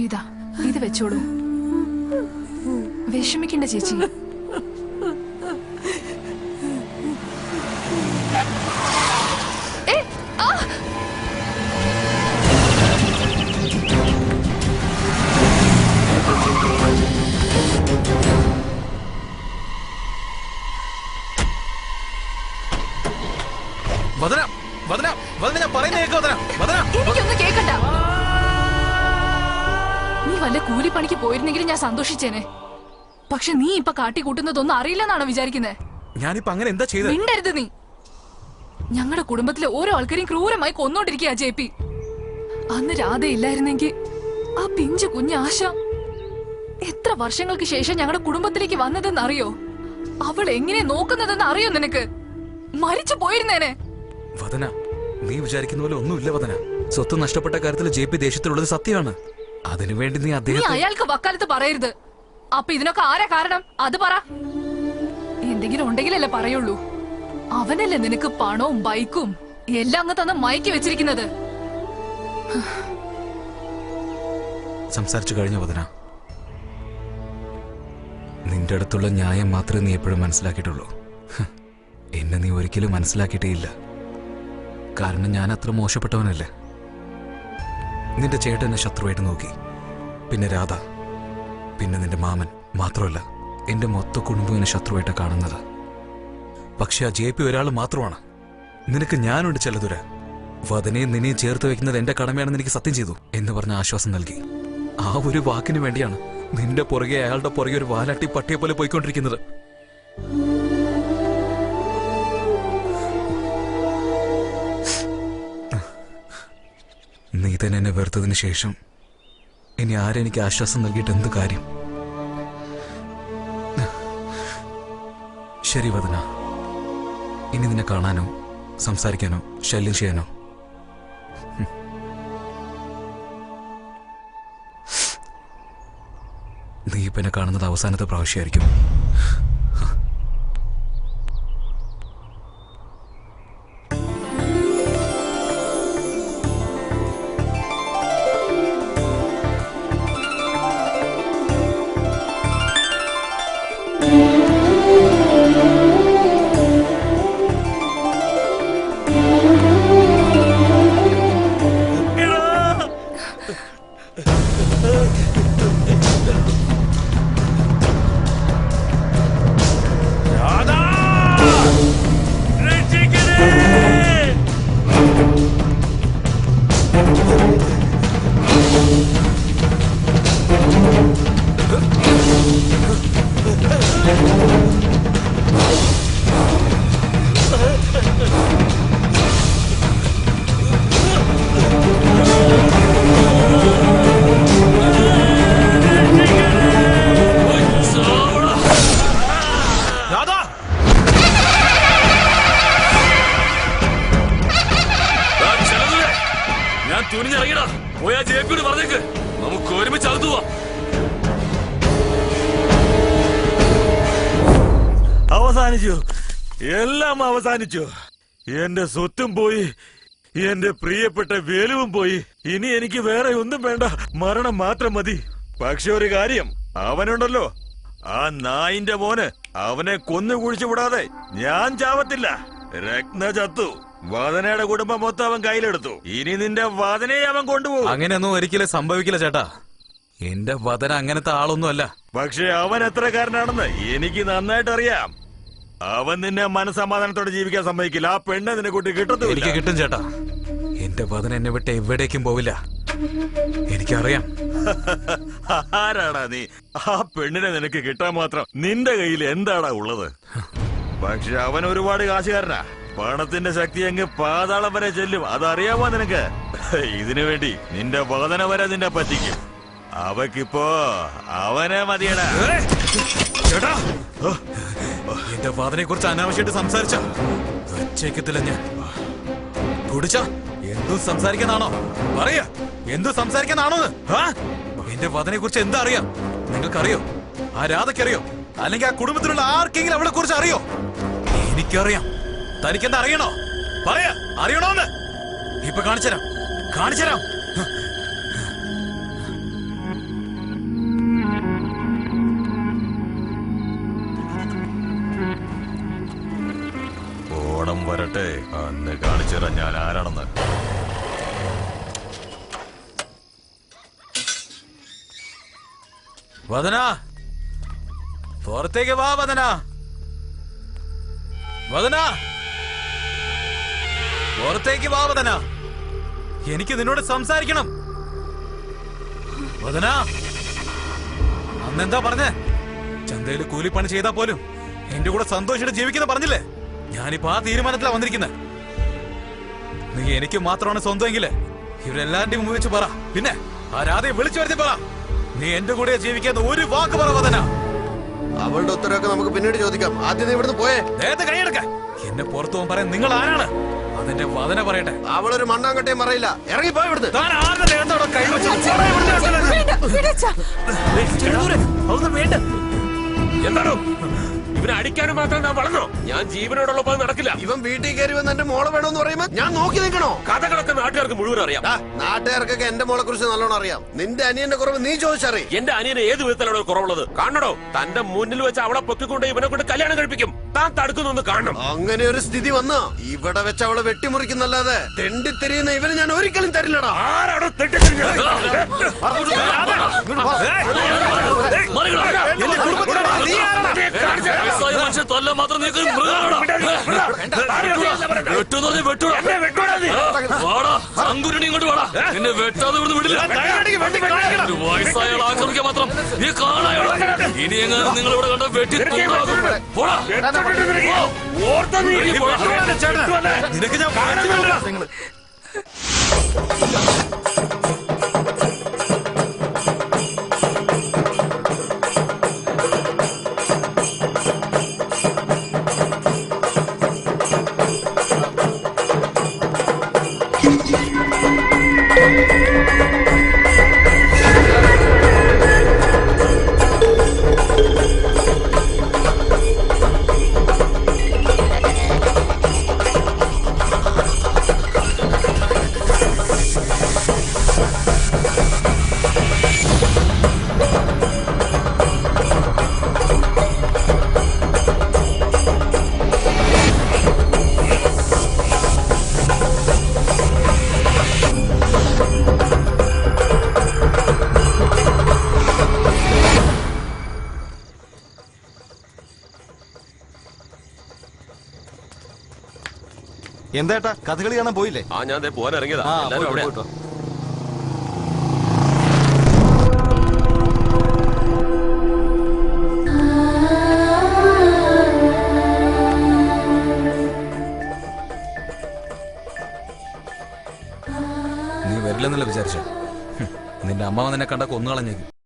ഇതാ ഇത് വെച്ചോളൂ വിഷമിക്കണ്ട ചേച്ചി ഏ, ആ! വല്ല കൂലിപ്പണിക്ക് പോയിരുന്നെങ്കിലും ഞാൻ സന്തോഷിച്ചേനെ. പക്ഷെ നീ ഇപ്പൊ കാട്ടിക്കൂട്ടുന്നതൊന്നും അറിയില്ലെന്നാണോ വിചാരിക്കുന്നത് ഞാനിപ്പോ അങ്ങനെ എന്താ ചെയ്തത് മിണ്ടരുത് നീ. ഞങ്ങളുടെ കുടുംബത്തിലെ ഓരോ ആൾക്കാരെയും ക്രൂരമായി കൊന്നോണ്ടിരിക്കുക ജെ പി. അന്ന് രാധ ഇല്ലായിരുന്നെങ്കിൽ ആ പിഞ്ചു കുഞ്ഞ് ആശ എത്ര വർഷങ്ങൾക്ക് ശേഷം ഞങ്ങളുടെ കുടുംബത്തിലേക്ക് വന്നതെന്ന് അറിയോ അവൾ എങ്ങനെ നോക്കുന്നതെന്ന് അറിയോ നിനക്ക്? മരിച്ചു പോയിരുന്നേനെ. വദന നീ വിചാരിക്കുന്ന പോലെ ഒന്നുമില്ല വദന. സ്വത്ത് നഷ്ടപ്പെട്ട കാര്യത്തിൽ ജെ പി ദേഷ്യത്തിലുള്ളത് സത്യമാണ്. അതിനുവേണ്ടി നീ നീ അദ്ദേഹത്തെ അയാൾക്ക് വക്കാലത്ത് പറയരുത്. അപ്പൊ ഇതിനൊക്കെ ആരാ കാരണം? അത് പറ. എന്തെങ്കിലും ഉണ്ടെങ്കിലല്ലേ പറയുള്ളൂ. അവനല്ലേ നിനക്ക് പണവും ബൈക്കും എല്ലാം അങ്ങ് തന്ന് മയക്കി വെച്ചിരിക്കുന്നത്. സംസാരിച്ചു കഴിഞ്ഞ വദന? നിന്റെ അടുത്തുള്ള ന്യായം മാത്രമേ നീ എപ്പോഴും മനസ്സിലാക്കിയിട്ടുള്ളൂ. ഹ്, എന്നെ നീ ഒരിക്കലും മനസ്സിലാക്കിയിട്ടേ ഇല്ല കാരണം ഞാൻ അത്ര മോശപ്പെട്ടവനല്ലേ. നിന്റെ ചേട്ടനെ ശത്രുവായിട്ട് നോക്കി. പിന്നെ രാധ പിന്നെ നിന്റെ മാമൻ മാത്രമല്ല എന്റെ മൊത്ത കുടുംബം എന്നെ ശത്രുവായിട്ട് കാണുന്നത്. പക്ഷെ ആ ജെ പി ഒരാൾ മാത്രമാണ്. നിനക്ക് ഞാനുണ്ട് ചെല്ലതുര. വദനയും നിന്നെയും ചേർത്ത് വെക്കുന്നത് എന്റെ കടമയാണെന്ന് എനിക്ക് സത്യം ചെയ്തു എന്ന് പറഞ്ഞ ആശ്വാസം നൽകി. ആ ഒരു വാക്കിന് വേണ്ടിയാണ് നിന്റെ പുറകെ അയാളുടെ പുറകെ ഒരു വാലാട്ടി പട്ടിയെ പോലെ പോയിക്കൊണ്ടിരിക്കുന്നത്. തന്നെ എന്നെ വെറുത്തതിന് ശേഷം ഇനി ആരെനിക്ക് ആശ്വാസം നൽകിയിട്ട് എന്ത് കാര്യം? ശരി വദന. ഇനി നിന്നെ കാണാനോ സംസാരിക്കാനോ ശല്യം ചെയ്യാനോ? നീ ഇപ്പം എന്നെ കാണുന്നത് അവസാനത്തെ പ്രാവശ്യമായിരിക്കും. അവസാനിച്ചു. എല്ലാം അവസാനിച്ചു. എന്റെ സ്വത്തും പോയി എന്റെ പ്രിയപ്പെട്ട വേലുവും പോയി. ഇനി എനിക്ക് വേറെ ഒന്നും വേണ്ട. മരണം മാത്രം മതി. പക്ഷെ ഒരു കാര്യം അവനുണ്ടല്ലോ. ആ നായിന്റെ മോന് അവനെ കൊന്നു കുഴിച്ചു വിടാതെ ഞാൻ ചാവത്തില്ല. രത്ന ചത്തു. വാദനയുടെ കുടുംബം മൊത്തം അവൻ കയ്യിലെടുത്തു. ഇനി നിന്റെ വാദനയെ അവൻ കൊണ്ടുപോകും. അങ്ങനെയൊന്നും ഒരിക്കലും സംഭവിക്കില്ല ചേട്ടാ. എന്റെ വദന അങ്ങനത്തെ ആളൊന്നുമല്ല. പക്ഷെ അവൻ എത്രക്കാരനാണെന്ന് എനിക്ക് നന്നായിട്ട് അറിയാം അവൻ നിന്നെ മനസമാധാനത്തോടെ ജീവിക്കാൻ സമ്മതിക്കില്ല. ആ പെണ്ണ് നിന്നെ കൂട്ടി എനിക്ക് കിട്ടത്തില്ല കിട്ടും ചേട്ടാ. എന്റെ പതന എന്നെ വിട്ട് എവിടേക്കും പോവില്ല. എനിക്കറിയാം. ആരാടാ നീ? ആ പെണ്ണിനെ നിനക്ക് കിട്ടാൻ മാത്രം നിന്റെ കയ്യിൽ എന്താടാ ഉള്ളത്? പക്ഷെ അവൻ ഒരുപാട് കാശുകാരനാ. പണത്തിന്റെ ശക്തി അങ്ങ് പാതാളം വരെ ചെല്ലും. അതറിയാമോ നിനക്ക്? ഇതിനു വേണ്ടി നിന്റെ വതന വരെ നിന്നെ പറ്റിക്കും. അവക്കിപ്പോ അവനെ മതിയടാ. ചേട്ടാ! എന്റെ ഫാദറിനെ കുറിച്ച് അനാവശ്യമായിട്ട് സംസാരിച്ച വെച്ചേക്കത്തില്ല ഞാൻ. കുടിച്ച? എന്തും സംസാരിക്കാനാണോ? പറയാ എന്തും സംസാരിക്കാനാണോ എന്റെ ഫാദറിനെ കുറിച്ച് എന്താ അറിയാം? നിങ്ങൾക്കറിയോ? ആ രാധയ്ക്കറിയോ അല്ലെങ്കിൽ ആ കുടുംബത്തിലുള്ള ആർക്കെങ്കിലും അവളെ കുറിച്ച് അറിയോ? എനിക്കറിയാം. തനിക്കെന്താ അറിയണോ? പറയാ അറിയണോന്ന്? ഇപ്പൊ കാണിച്ചരാം കാണിച്ചുതരാം. വരട്ടെ അന്ന് കാണിച്ചു തരാം ഞാൻ ആരാണെന്ന്. വദന പുറത്തേക്ക് വാ വദന. വദന പുറത്തേക്ക് വാ വദന. എനിക്ക് നിന്നോട് സംസാരിക്കണം. വദന അന്നെന്താ പറഞ്ഞേ? ചന്തയിൽ കൂലിപ്പണി ചെയ്താ പോലും എന്റെ കൂടെ സന്തോഷിച്ചിട്ട് ജീവിക്കുന്ന പറഞ്ഞില്ലേ? ഞാനിപ്പോ ആ തീരുമാനത്തിലാ വന്നിരിക്കുന്നത് നീ എനിക്ക് മാത്രമാണ് സ്വന്തമെങ്കിൽ ഇവരെല്ലാരുടെയും മുമ്പ് വെച്ച് പറ. പിന്നെ ആ രാധയെ വിളിച്ചു വരുത്തി പറ. നീ എന്റെ കൂടെ ജീവിക്കുന്ന ഒരു വാക്ക് പറ വതന അവളുടെ ഉത്തരവൊക്കെ നമുക്ക് പിന്നീട് ചോദിക്കാം. ആദ്യം നീ ഇവിടുന്ന് പോയേ. നേരത്തെ കൈയെടുക്ക. എന്നെ പുറത്തു പോകാൻ പറയാൻ നിങ്ങൾ ആരാണ്? അതിന്റെ വതന പറയട്ടെ. അവളൊരു മണ്ണാങ്കട്ടയും പറയില്ല. ഇറങ്ങി പോയി ഇവിടുന്ന്. താൻ ആരുടെ ദേഹത്തോടെ എന്താണോ ഇവനെ അടിക്കാനും മാത്രം ഞാൻ വളർന്നോ? ഞാൻ ജീവനോടുള്ളപ്പോൾ നടക്കില്ല. ഇവൻ വീട്ടിൽ കയറി വന്ന് എന്റെ മോളെ വേണമെന്ന് പറയുമ്പോ ഞാൻ നോക്കി നിൽക്കണോ? കഥകളൊക്കെ നാട്ടുകാർക്ക് മുഴുവൻ അറിയാം. ദാ, നാട്ടുകാർക്കൊക്കെ എന്റെ മോളെ കുറിച്ച് നല്ലോണം അറിയാം. നിന്റെ അനിയന്റെ കുറവ് നീ ചോദിച്ചറി എന്റെ അനിയന് ഏത് വിധത്തിലാണ് കുറവുള്ളത്? കാണണോ തന്റെ മുന്നിൽ വെച്ച് അവളെ പൊക്കിക്കൊണ്ട് ഇവനെ കൊണ്ട് കല്യാണം കഴിപ്പിക്കും. താൻ തടുക്കുന്നൊന്ന് കാണണം അങ്ങനെ ഒരു സ്ഥിതി വന്ന ഇവിടെ വെച്ച് അവളെ വെട്ടിമുറിക്കുന്നല്ലാതെ തെണ്ടിത്തെരിയുന്ന ഇവന് ഞാൻ ഒരിക്കലും തരില്ലടാ ആരാണോ വെട്ടാതെ ഇവിടുന്ന് വിടില്ല. വയസ്സായ ആക്രമിക്കാൻ മാത്രം നീ കാണായോ ഇനി എങ്ങനെ നിങ്ങൾ ഇവിടെ കണ്ട വെട്ടി. പോടാ. നിനക്ക് ഞാൻ എന്താ കഥകളി കാണാൻ പോയില്ലേ? ആ ഞാൻ ദേ പോകാൻ ഇറങ്ങിയതാ. എല്ലാവരും അവിടെ. നീ വരില്ലെന്നല്ല വിചാരിച്ചു? നിന്റെ അമ്മ നിന്നെ കണ്ട കൊന്നുകളഞ്ഞേക്കും.